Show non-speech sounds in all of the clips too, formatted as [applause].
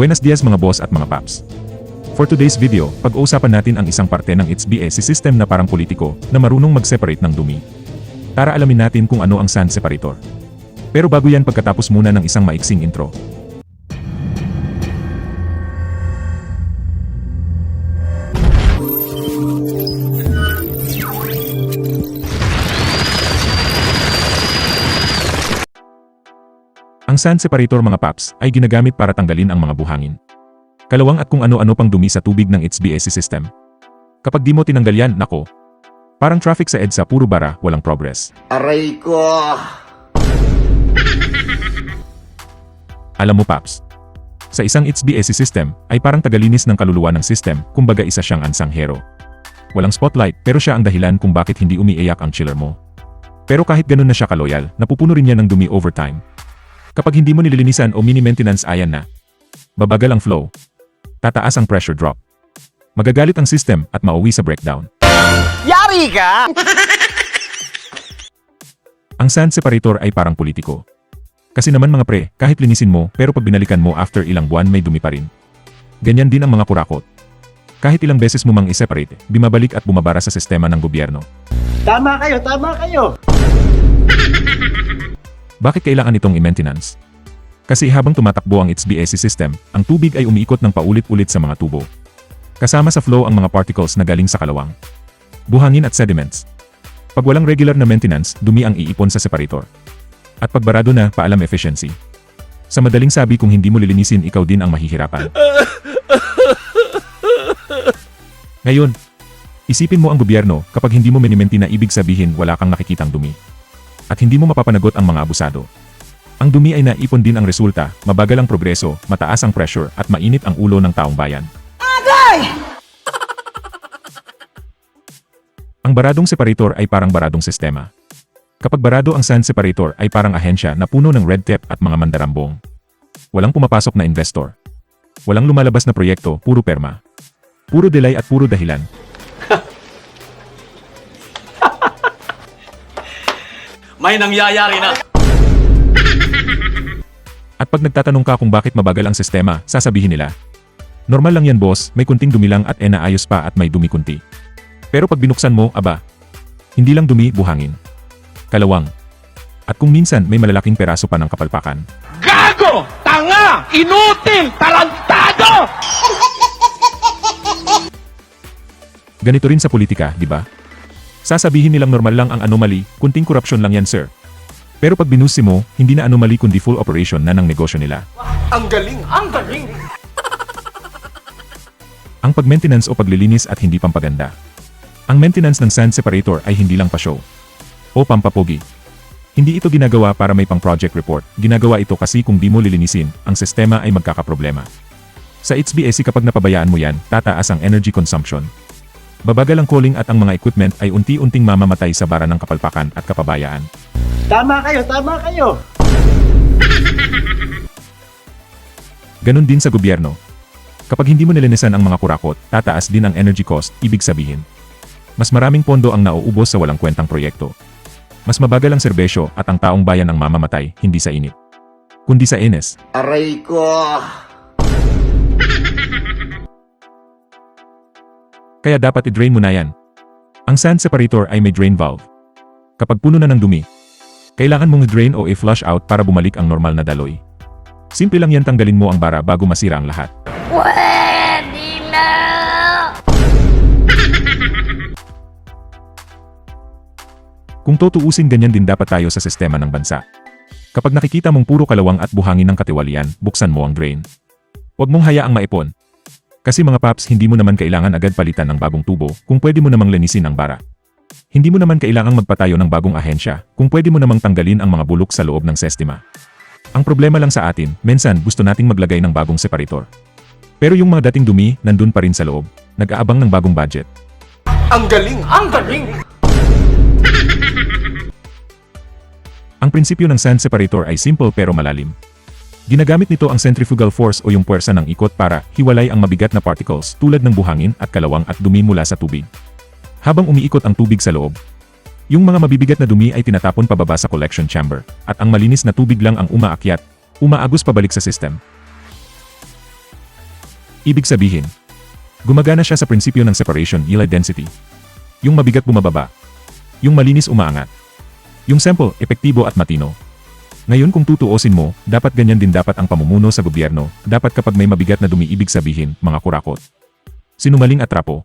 Buenos dias mga boss at mga paps. For today's video, pag-uusapan natin ang isang parte ng its system na parang politiko na marunong mag-separate ng dumi. Tara alamin natin kung ano ang sand separator. Pero bago yan pagkatapos muna ng isang maiksing intro. Ang sand separator mga paps ay ginagamit para tanggalin ang mga buhangin. Kalawang at kung ano-ano pang dumi sa tubig ng BSC system. Kapag di mo tinanggal yan, nako. Parang traffic sa EDSA puro bara, walang progress. Aray ko! Alam mo paps, sa isang BSC system ay parang tagalinis ng kaluluwa ng system, kumbaga isa siyang ansanghero. Walang spotlight pero siya ang dahilan kung bakit hindi umiiyak ang chiller mo. Pero kahit ganun na siya kaloyal, napupuno rin niya ng dumi over time. Kapag hindi mo nililinisan o mini-maintenance ayan na, babagal ang flow. Tataas ang pressure drop. Magagalit ang system at mauwi sa breakdown. Yari ka! Ang sand separator ay parang politiko. Kasi naman mga pre, kahit linisin mo, pero pag binalikan mo after ilang buwan may dumi pa rin. Ganyan din ang mga kurakot. Kahit ilang beses mo mang i-separate, bumabalik at bumabara sa sistema ng gobyerno. Tama kayo, tama kayo! [laughs] Bakit kailangan itong i-maintenance? Kasi habang tumatakbo ang BSC system, ang tubig ay umiikot ng paulit-ulit sa mga tubo. Kasama sa flow ang mga particles na galing sa kalawang. Buhangin at sediments. Pag walang regular na maintenance, dumi ang iipon sa separator. At pag barado na, paalam efficiency. Sa madaling sabi kung hindi mo lilinisin ikaw din ang mahihirapan. Ngayon, isipin mo ang gobyerno kapag hindi mo minimente na ibig sabihin wala kang nakikitang dumi at hindi mo mapapanagot ang mga abusado. Ang dumi ay naipon din ang resulta, mabagal ang progreso, mataas ang pressure at mainit ang ulo ng taong bayan. [laughs] Ang baradong separator ay parang baradong sistema. Kapag barado ang sand separator ay parang ahensya na puno ng red tape at mga mandarambong. Walang pumapasok na investor. Walang lumalabas na proyekto, puro perma. Puro delay at puro dahilan. May nangyayari na. At pag nagtatanong ka kung bakit mabagal ang sistema, sasabihin nila, Normal lang yan boss, may kunting dumi lang at e naayos pa at may dumi kunti. Pero pag binuksan mo, aba, hindi lang dumi, buhangin. Kalawang. At kung minsan may malalaking peraso pa ng kapalpakan. Gago! Tanga! Inutil! Tarantado! Ganito rin sa politika, di ba? Sasabihin nilang normal lang ang anomaly, kunting korupsyon lang yan sir. Pero pag binusi mo, hindi na anomaly kundi full operation na ng negosyo nila. Ang galing! Ang galing! [laughs] Ang pag-maintenance o paglilinis at hindi pampaganda. Ang maintenance ng sand separator ay hindi lang pa-show. O pampapogi. Hindi ito ginagawa para may pang-project report. Ginagawa ito kasi kung di mo lilinisin, ang sistema ay magkakaproblema. Sa HBSC kapag napabayaan mo yan, tataas ang energy consumption. Babagal ang cooling at ang mga equipment ay unti-unting mamamatay sa bara ng kapalpakan at kapabayaan. Tama kayo, tama kayo! [laughs] Ganon din sa gobyerno. Kapag hindi mo nilinisan ang mga kurakot, tataas din ang energy cost, ibig sabihin. Mas maraming pondo ang nauubos sa walang kwentang proyekto. Mas mabagal ang serbesyo at ang taong bayan ang mamamatay, hindi sa init. Kundi sa ines. Aray ko! Kaya dapat i-drain mo na yan. Ang sand separator ay may drain valve. Kapag puno na ng dumi, kailangan mong i-drain o i-flush out para bumalik ang normal na daloy. Simple lang yan tanggalin mo ang bara bago masira ang lahat. Pwede na! [laughs] Kung tutuusin ganyan din dapat tayo sa sistema ng bansa. Kapag nakikita mong puro kalawang at buhangin ng katiwalian, buksan mo ang drain. Huwag mong hayaang maipon. Kasi mga paps, hindi mo naman kailangan agad palitan ng bagong tubo kung pwede mo namang linisin ang bara. Hindi mo naman kailangang magpatayo ng bagong ahensya kung pwede mo namang tanggalin ang mga bulok sa loob ng sistema. Ang problema lang sa atin, mensan gusto nating maglagay ng bagong separator. Pero yung mga dating dumi, nandun pa rin sa loob. Nag-aabang ng bagong budget. Ang galing! Ang galing! Ang prinsipyo ng sand separator ay simple pero malalim. Ginagamit nito ang centrifugal force o yung puwersa ng ikot para hiwalay ang mabigat na particles tulad ng buhangin at kalawang at dumi mula sa tubig. Habang umiikot ang tubig sa loob, yung mga mabibigat na dumi ay tinatapon pababa sa collection chamber at ang malinis na tubig lang ang umaakyat, umaagos pabalik sa system. Ibig sabihin, gumagana siya sa prinsipyo ng separation yield density. Yung mabigat bumababa. Yung malinis umaangat. Yung simple, epektibo at matino. Ngayon kung tutuosin mo, dapat ganyan din dapat ang pamumuno sa gobyerno, dapat kapag may mabigat na dumi ibig sabihin, mga kurakot. Sinumaling at trapo.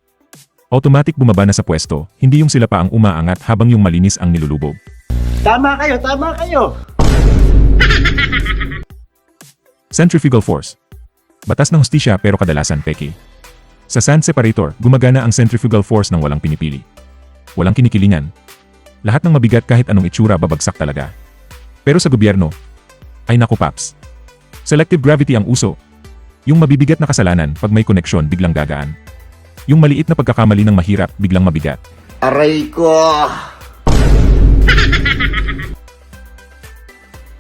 Automatic bumaba na sa pwesto, hindi yung sila pa ang umaangat habang yung malinis ang nilulubog. Tama kayo, tama kayo. [laughs] Centrifugal force. Batas ng hustisya pero kadalasan peke. Sa sand separator, gumagana ang centrifugal force ng walang pinipili. Walang kinikilingan. Lahat ng mabigat kahit anong itsura babagsak talaga. Pero sa gobyerno, ay naku paps. Selective gravity ang uso. Yung mabibigat na kasalanan pag may koneksyon biglang gagaan. Yung maliit na pagkakamali ng mahirap biglang mabigat. Aray ko.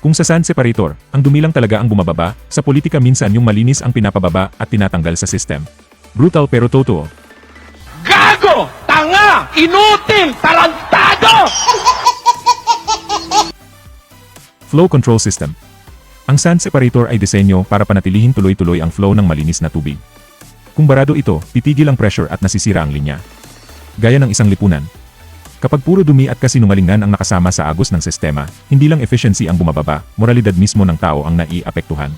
Kung sa sand separator, ang dumi lang talaga ang bumababa, sa politika minsan yung malinis ang pinapababa at tinatanggal sa system. Brutal pero totoo. Gago! Tanga! Inutil! Flow Control System. Ang sand separator ay disenyo para panatilihin tuloy-tuloy ang flow ng malinis na tubig. Kung barado ito, titigil ang pressure at nasisira ang linya. Gaya ng isang lipunan. Kapag puro dumi at kasinungalingan ang nakasama sa agos ng sistema, hindi lang efficiency ang bumababa, moralidad mismo ng tao ang naiapektuhan.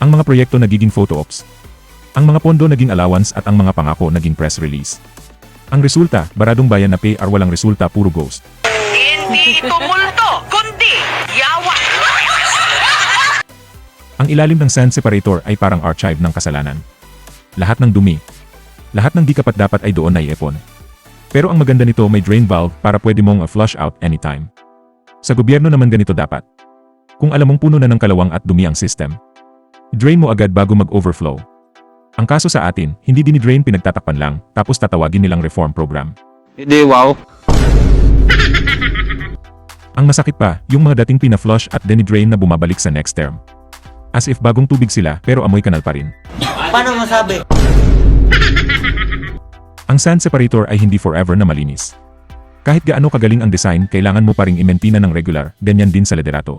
Ang mga proyekto nagiging photo ops. Ang mga pondo naging allowance at ang mga pangako naging press release. Ang resulta, baradong bayan na PR walang resulta puro ghost. Hindi multo, Ang ilalim ng sand separator ay parang archive ng kasalanan. Lahat ng dumi. Lahat ng di kapat dapat ay doon naiipon. Pero ang maganda nito may drain valve para pwede mong flush out anytime. Sa gobyerno naman ganito dapat. Kung alam mong puno na ng kalawang at dumi ang system, drain mo agad bago mag-overflow. Ang kaso sa atin, hindi dinidrain pinagtatakpan lang, tapos tatawagin nilang reform program. Hindi, wow. [laughs] Ang masakit pa, yung mga dating pina-flush at dinidrain na bumabalik sa next term. As if bagong tubig sila pero amoy kanal pa rin. Paano masabi? [laughs] Ang sand separator ay hindi forever na malinis. Kahit gaano kagaling ang design, kailangan mo pa ring imentina ng regular, ganyan din sa liderato.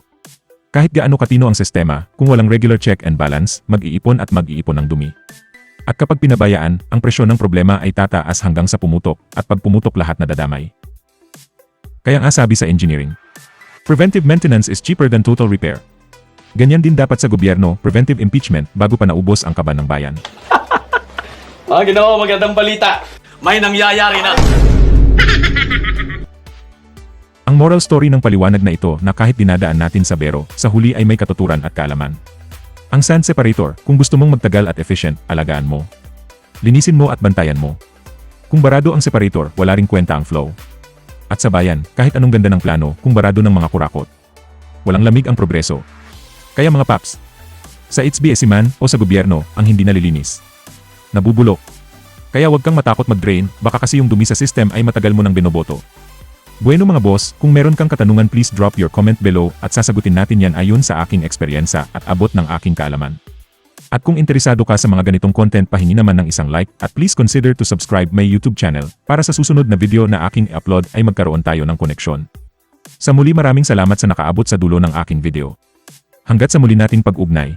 Kahit gaano katino ang sistema, kung walang regular check and balance, mag-iipon at mag-iipon ng dumi. At kapag pinabayaan, ang presyon ng problema ay tataas hanggang sa pumutok, at pag pumutok lahat nadadamay. Kaya nga sabi sa engineering, preventive maintenance is cheaper than total repair. Ganyan din dapat sa gobyerno, preventive impeachment bago pa naubos ang kaban ng bayan. [laughs] Ah, ginawa magandang balita. May nangyayari na. Ang moral story ng paliwanag na ito na kahit dinadaan natin sa bero, sa huli ay may katuturan at kaalaman. Ang sand separator, kung gusto mong magtagal at efficient, alagaan mo. Linisin mo at bantayan mo. Kung barado ang separator, wala ring kwenta ang flow. At sa bayan, kahit anong ganda ng plano, kung barado ng mga kurakot. Walang lamig ang progreso. Kaya mga paps, sa HBSC man o sa gobyerno, ang hindi nalilinis. Nabubulok. Kaya huwag kang matakot mag-drain, baka kasi yung dumi sa system ay matagal mo nang binoboto. Bueno mga boss, kung meron kang katanungan please drop your comment below at sasagutin natin yan ayon sa aking eksperyensa at abot ng aking kaalaman. At kung interesado ka sa mga ganitong content pahingi naman ng isang like at please consider to subscribe my YouTube channel para sa susunod na video na aking i-upload ay magkaroon tayo ng koneksyon. Sa muli maraming salamat sa nakaabot sa dulo ng aking video. Hanggat sa muli nating pag-ugnay.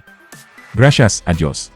Gracias, adios.